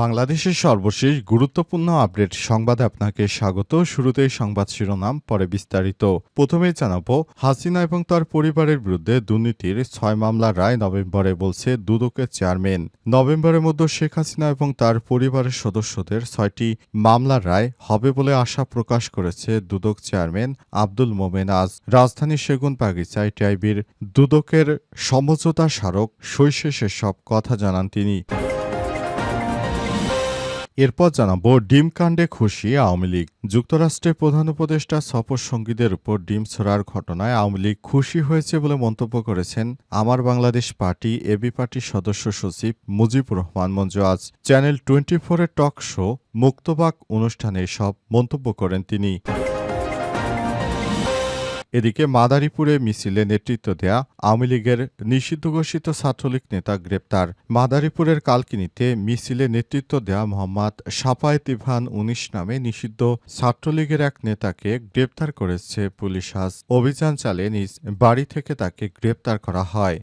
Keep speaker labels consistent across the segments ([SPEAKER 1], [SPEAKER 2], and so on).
[SPEAKER 1] বাংলাদেশের সর্বশেষ গুরুত্বপূর্ণ আপডেট সংবাদে আপনাকে স্বাগত। শুরুতেই সংবাদ শিরোনাম, পরে বিস্তারিত। প্রথমে জানাব, হাসিনা এবং তার পরিবারের বিরুদ্ধে দুর্নীতির ছয় মামলার রায় নভেম্বরে বলছে দুদকের চেয়ারম্যান। নভেম্বরের মধ্যে শেখ হাসিনা এবং তার পরিবারের সদস্যদের ছয়টি মামলার রায় হবে বলে আশা প্রকাশ করেছে দুদক চেয়ারম্যান আব্দুল মোমেন আজ। রাজধানী সেগুন বাগিচায় টাইবির দুদকের সমঝোতা স্মারক শৈশেষে সব কথা জানান তিনি। এরপর জানাব ডিম কাণ্ডে খুশি আওয়ামী লীগ। যুক্তরাষ্ট্রের প্রধান উপদেষ্টা সফর সঙ্গীদের উপর ডিম ছড়ার ঘটনায় আওয়ামী লীগ খুশি হয়েছে বলে মন্তব্য করেছেন আমার বাংলাদেশ পার্টি এবি পার্টির সদস্য সচিব মুজিবুর রহমান মঞ্জু। আজ চ্যানেল টোয়েন্টি ফোরের টক শো, মুক্তবাক অনুষ্ঠানে সব মন্তব্য করেন তিনি। এদিকে মাদারীপুরে মিছিলে নেতৃত্ব দেয়া আওয়ামী লীগের নিষিদ্ধ ঘোষিত ছাত্রলীগ নেতা গ্রেপ্তার। মাদারীপুরের কালকিনিতে মিছিলে নেতৃত্ব দেয়া মোহাম্মদ সাফায়েত ইভান উনিশ নামে নিষিদ্ধ ছাত্রলীগের এক নেতাকে গ্রেপ্তার করেছে পুলিশ। আজ অভিযান চালিয়ে নিজ বাড়ি থেকে তাকে গ্রেপ্তার করা হয়।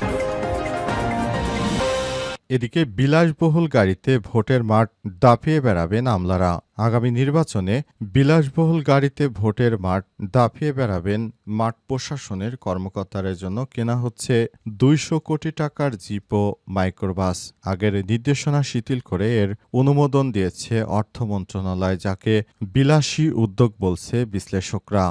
[SPEAKER 1] এদিকে বিলাসবহুল গাড়িতে ভোটের মাঠ দাপিয়ে বেড়াবেন আমলারা। আগামী নির্বাচনে বিলাসবহুল গাড়িতে ভোটের মাঠ দাপিয়ে বেড়াবেন মাঠ প্রশাসনের কর্মকর্তাদের জন্য কেনা হচ্ছে দুইশো কোটি টাকার জিপ ও মাইক্রোবাস। আগের নির্দেশনা শিথিল করে এর অনুমোদন দিয়েছে অর্থ মন্ত্রণালয়, যাকে বিলাসী উদ্যোগ বলছে বিশ্লেষকরা।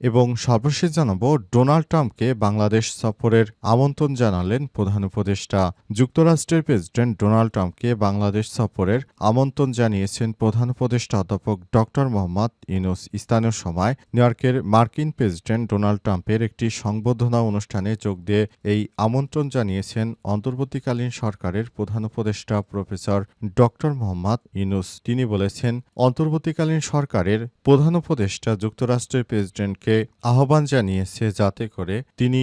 [SPEAKER 1] এবং সর্বশেষ জানাব, ডোনাল্ড ট্রাম্পকে বাংলাদেশ সফরের আমন্ত্রণ জানালেন প্রধান উপদেষ্টা। যুক্তরাষ্ট্রের প্রেসিডেন্ট ডোনাল্ড ট্রাম্পকে বাংলাদেশ সফরের আমন্ত্রণ জানিয়েছেন প্রধান উপদেষ্টা অধ্যাপক ড মোহাম্মদ ইউনুস। স্থানীয় সময় নিউইয়র্কের মার্কিন প্রেসিডেন্ট ডোনাল্ড ট্রাম্পের একটি সংবর্ধনা অনুষ্ঠানে যোগ দিয়ে এই আমন্ত্রণ জানিয়েছেন অন্তর্বর্তীকালীন সরকারের প্রধান উপদেষ্টা প্রফেসর ড মোহাম্মদ ইউনুস। তিনি বলেছেন, অন্তর্বর্তীকালীন সরকারের প্রধান উপদেষ্টা যুক্তরাষ্ট্রের প্রেসিডেন্টকে আহ্বান জানিয়েছে যাতে করে তিনি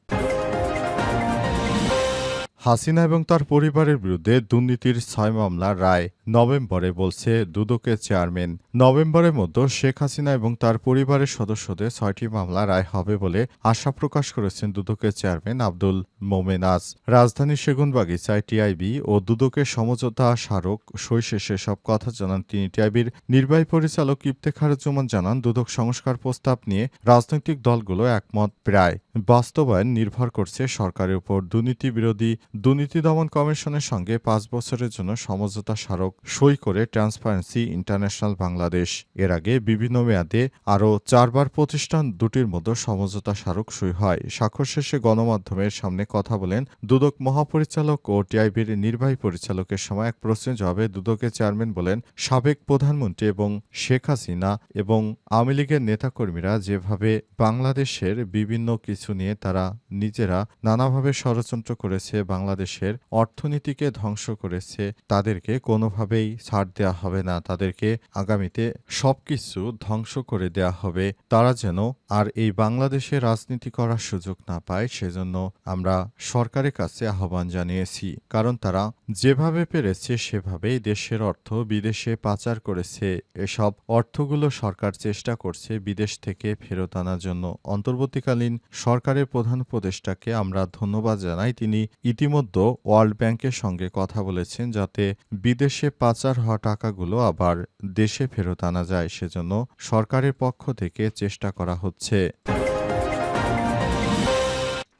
[SPEAKER 1] হাসিনা এবং তার পরিবারের বিরুদ্ধে দুর্নীতির ছয় মামলার রায় নভেম্বরে বলছে দুদকের চেয়ারম্যান। নভেম্বরের মধ্যে শেখ হাসিনা এবং তার পরিবারের সদস্যদের ছয়টি মামলা রায় হবে বলে আশা প্রকাশ করেছেন দুদকের চেয়ারম্যান আব্দুল মোমেন আজ। রাজধানীর সেগুনবাগিচায় টিআইবি ও দুদকের সমঝোতা স্মারক সই শেষে সব কথা জানান তিনি। টিআইবির নির্বাহী পরিচালক ইফতেখারুজ্জামান জানান, দুদক সংস্কার প্রস্তাব নিয়ে রাজনৈতিক দলগুলো একমত প্রায়। বাস্তবায়ন নির্ভর করছে সরকারের উপর। দুর্নীতি বিরোধী দুর্নীতি দমন কমিশনের সঙ্গে পাঁচ বছরের জন্য সমঝোতা স্মারক। সই করে ট্রান্সপারেন্সি ইন্টারন্যাশনাল বাংলাদেশ এর আগে বিভিন্ন মেয়াদে আরও চারবার প্রতিষ্ঠান দুটির মধ্যে সমঝোতা স্মারক সই হয়। স্বাক্ষর শেষে গণমাধ্যমের সামনে কথা বলেন দুদক মহাপরিচালক ও টিআইবির নির্বাহী পরিচালকের সময় এক প্রশ্নের জবাবে দুদকের চেয়ারম্যান বলেন, সাবেক প্রধানমন্ত্রী এবং শেখ হাসিনা এবং আওয়ামী লীগের নেতাকর্মীরা যেভাবে বাংলাদেশের বিভিন্ন কিছু নিয়ে তারা নিজেরা নানাভাবে ষড়যন্ত্র করেছে, বাংলাদেশের অর্থনীতিকে ধ্বংস করেছে, তাদেরকে কোনোভাবেই ছাড় দেওয়া হবে না। তাদেরকে আগামীতে সবকিছু ধ্বংস করে দেয়া হবে। তারা যেন আর এই বাংলাদেশে রাজনীতি করার সুযোগ না পায়, সেজন্য আমরা সরকারের কাছে আহ্বান জানিয়েছি। কারণ তারা যেভাবে পেরেছে সেভাবেই দেশের অর্থ বিদেশে পাচার করেছে। এসব অর্থগুলো সরকার চেষ্টা করছে বিদেশ থেকে ফেরত আনার জন্য। অন্তর্বর্তীকালীন সরকারের প্রধান উপদেষ্টাকে আমরা ধন্যবাদ জানাই। তিনি ইতিমধ্যে ওয়ার্ল্ড ব্যাংকের সঙ্গে কথা বলেছেন যাতে বিদেশে পাচার হওয়া টাকাগুলো আবার দেশে ফেরত আনা যায়, সেজন্য সরকারের পক্ষ থেকে চেষ্টা করা হচ্ছে।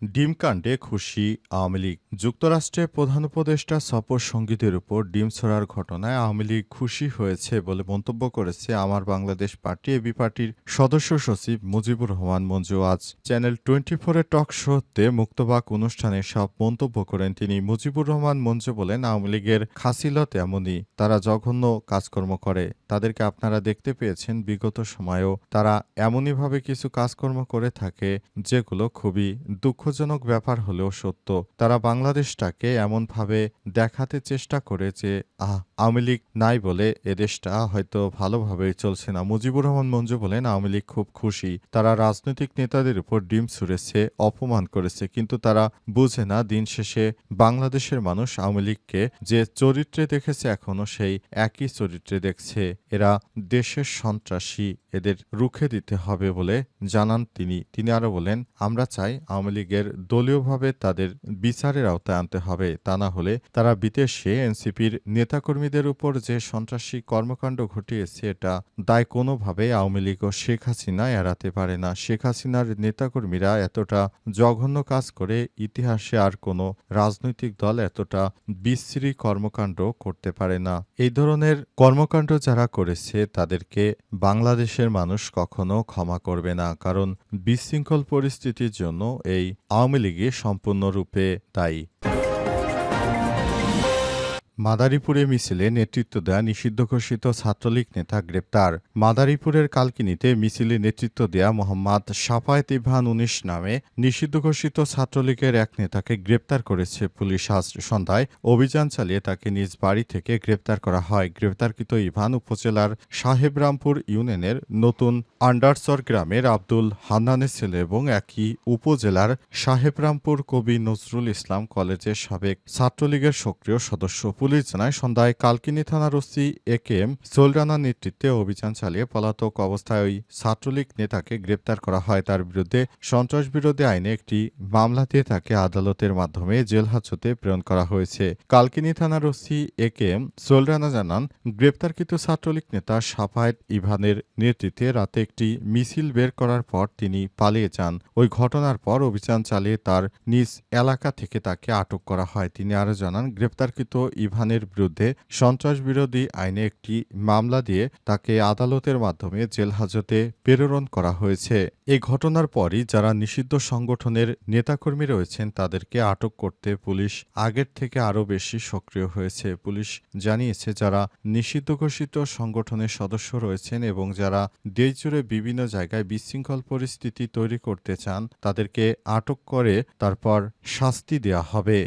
[SPEAKER 1] ডিমকাণ্ডে খুশি আওয়ামী লীগ। যুক্তরাষ্ট্রে প্রধান উপদেষ্টা সফর সঙ্গীতের উপর ডিম ছড়ার ঘটনায় আওয়ামী লীগ খুশি হয়েছে বলে মন্তব্য করেছে আমার বাংলাদেশ পার্টি এবি পার্টির সদস্য সচিব মুজিবুর রহমান মঞ্জু। আজ চ্যানেল টোয়েন্টি ফোরের টক শোতে মুক্তবাক অনুষ্ঠানে সব মন্তব্য করেন তিনি। মুজিবুর রহমান মঞ্জু বলেন, আওয়ামী লীগের খাসিলত এমনই। তারা জঘন্য কাজকর্ম করে। তাদেরকে আপনারা দেখতে পেয়েছেন বিগত সময়েও। তারা এমনইভাবে কিছু কাজকর্ম করে থাকে, যেগুলো খুবই দুঃখজনক ব্যাপার হলেও সত্য, তারা বাংলাদেশটাকে এমনভাবে দেখাতে চেষ্টা করে যে, আহ, আওয়ামী লীগ নাই বলে এদেশটা হয়তো ভালোভাবেই চলছে না। মুজিবুর রহমান মঞ্জু বলেন, আওয়ামী লীগ খুব খুশি। তারা রাজনৈতিক নেতাদের উপর ডিম ছুঁড়েছে, অপমান করেছে, কিন্তু তারা বুঝে না দিন শেষে বাংলাদেশের মানুষ আওয়ামী লীগকে যে চরিত্রে দেখেছে এখনও সেই একই চরিত্রে দেখছে। এরা দেশের সন্ত্রাসী, এদের রুখে দিতে হবে বলে জানান তিনি। তিনি আরও বলেন, আমরা চাই আওয়ামী লীগের দলীয়ভাবে তাদের বিচারের আওতায় আনতে হবে। তা না হলে তারা বিদেশে এনসিপির নেতাকর্মীদের উপর যে সন্ত্রাসী কর্মকাণ্ড ঘটিয়েছে, এটা দায় কোনোভাবে আওয়ামী লীগ ও শেখ হাসিনা এড়াতে পারে না। শেখ হাসিনার নেতাকর্মীরা এতটা জঘন্য কাজ করে ইতিহাসে আর কোনো রাজনৈতিক দল এতটা বিশ্রী কর্মকাণ্ড করতে পারে না। এই ধরনের কর্মকাণ্ড যারা করেছে, তাদেরকে বাংলাদেশের মানুষ কখনো ক্ষমা করবে না। কারণ বিশৃঙ্খল পরিস্থিতির জন্য এই আওয়ামী লীগে সম্পূর্ণরূপে দায়ী। মাদারীপুরে মিছিলে নেতৃত্ব দেয়া নিষিদ্ধ ঘোষিত ছাত্রলীগ নেতা গ্রেপ্তার। মাদারীপুরের কালকিনিতে মিছিলে নেতৃত্ব দেয়া মোহাম্মদ সাফায়েত ইভান উনিশ নামে নিষিদ্ধ ঘোষিত ছাত্রলীগের এক নেতাকে গ্রেপ্তার করেছে পুলিশ। আজ সন্ধ্যায় অভিযান চালিয়ে তাকে নিজ বাড়ি থেকে গ্রেপ্তার করা হয়। গ্রেপ্তারকৃত ইভান উপজেলার সাহেবরামপুর ইউনিয়নের নতুন আন্ডারসর গ্রামের আব্দুল হান্নানের ছেলে এবং একই উপজেলার সাহেবরামপুর কবি নজরুল ইসলাম কলেজের সাবেক ছাত্রলীগের সক্রিয় সদস্য। পুলিশ জানায়, সন্ধ্যায় কালকিনি থানার ওসি এ কে এম সোলরানার নেতৃত্বে অভিযান চালিয়ে পলাতক অবস্থায় ওই ছাত্রলীগ নেতাকে গ্রেপ্তার করা হয়। তার বিরুদ্ধে সন্ত্রাস বিরোধী আইনে একটি মামলা দিয়ে তাকে আদালতের মাধ্যমে জেল হাজতে প্রেরণ করা হয়েছে। কালকিনি থানার ওসি এ কে এম সোলরানা জানান, গ্রেপ্তারকৃত ছাত্রলীগ নেতা সাফায়েত ইভানের নেতৃত্বে রাতে একটি মিছিল বের করার পর তিনি পালিয়ে যান। ওই ঘটনার পর অভিযান চালিয়ে তার নিজ এলাকা থেকে তাকে আটক করা হয়। তিনি আরও জানান, গ্রেপ্তারকৃত ইভানের বিরুদ্ধে সন্ত্রাস বিরোধী আইনে একটি মামলা দিয়ে তাকে আদালতের মাধ্যমে জেল হাজতে প্রেরণ করা হয়েছে। এই ঘটনার পরই যারা নিষিদ্ধ সংগঠনের নেতাকর্মী রয়েছেন তাদেরকে আটক করতে পুলিশ আগের থেকে আরও বেশি সক্রিয় হয়েছে। পুলিশ জানিয়েছে, যারা নিষিদ্ধ ঘোষিত সংগঠনের সদস্য রয়েছেন এবং যারা দেশজুড়ে বিভিন্ন জায়গায় বিশৃঙ্খল পরিস্থিতি তৈরি করতে চান, তাদেরকে আটক করে তারপর শাস্তি দেয়া হবে।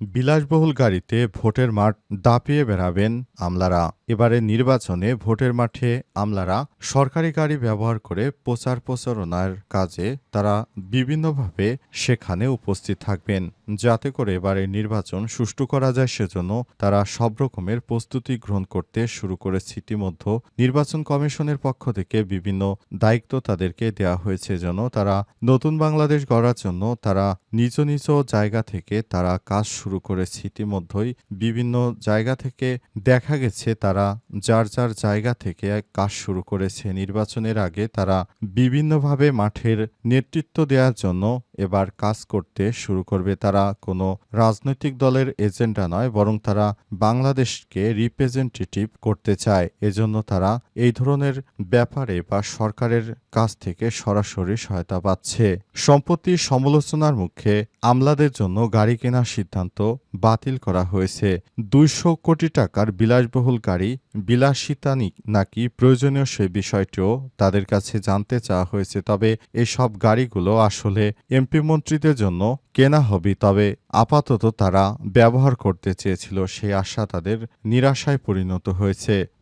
[SPEAKER 1] বিলাসবহুল গাড়িতে ভোটের মাঠ দাপিয়ে বেড়াবেন আমলারা। এবারে নির্বাচনে ভোটের মাঠে আমলারা সরকারি গাড়ি ব্যবহার করে প্রচার প্রচারণার কাজে তারা বিভিন্নভাবে সেখানে উপস্থিত থাকবেন। যাতে করে এবারে নির্বাচন সুষ্ঠু করা যায় সেজন্য তারা সব রকমের প্রস্তুতি গ্রহণ করতে শুরু করেছে। ইতিমধ্যে নির্বাচন কমিশনের পক্ষ থেকে বিভিন্ন দায়িত্ব তাদেরকে দেওয়া হয়েছে যেন তারা নতুন বাংলাদেশ গড়ার জন্য তারা নিজ নিজ জায়গা থেকে তারা কাজ শুরু করেছে। ইতিমধ্যেই বিভিন্ন জায়গা থেকে দেখা গেছে তারা যার যার জায়গা থেকে কাজ শুরু করেছে নির্বাচনের আগে তারা বিভিন্নভাবে মাঠের নেতৃত্ব দেওয়ার জন্য এবার কাজ করতে শুরু করবে। তারা কোনো রাজনৈতিক দলের এজেন্ডা নয়, বরং তারা বাংলাদেশকে রিপ্রেজেন্টেটিভ করতে চায়। এজন্য তারা এই ধরনের ব্যাপারে বা সরকারের কাছ থেকে সরাসরি সহায়তা পাচ্ছে। সম্পত্তি সমালোচনার মুখে আমলাদের জন্য গাড়ি কেনার সিদ্ধান্ত বাতিল করা হয়েছে। দুইশো কোটি টাকার বিলাসবহুল গাড়ি বিলাসিতা নাকি প্রয়োজনীয় সে বিষয়টিও তাদের কাছে জানতে চাওয়া হয়েছে। তবে এসব গাড়িগুলো আসলে এমপি মন্ত্রীদের জন্য কেনা হবে, তবে আপাতত তারা ব্যবহার করতে চেয়েছিল। সেই আশা তাদের নিরাশায় পরিণত হয়েছে।